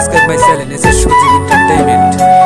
subscribe my channel. It's a Suji Entertainment.